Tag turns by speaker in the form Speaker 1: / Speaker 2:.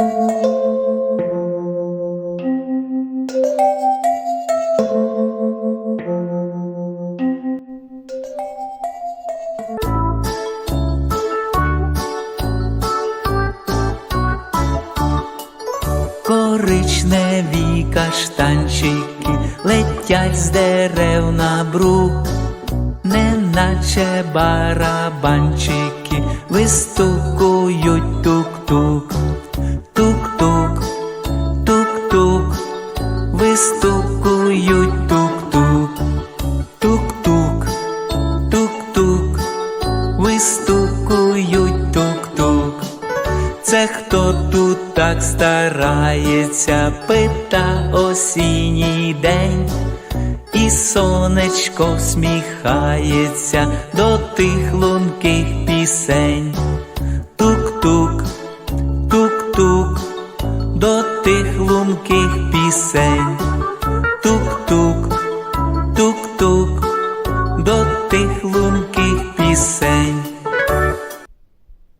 Speaker 1: Коричневі каштанчики летять з дерев на брук, неначе барабанчики вистукують вистукують тук-тук. Це хто тут так старається, пита осінній день, і сонечко всміхається до тих лунких пісень. Тук-тук, тук-тук, до тих лунких пісень. Тук-тук, тук-тук, до тих лунких пісень.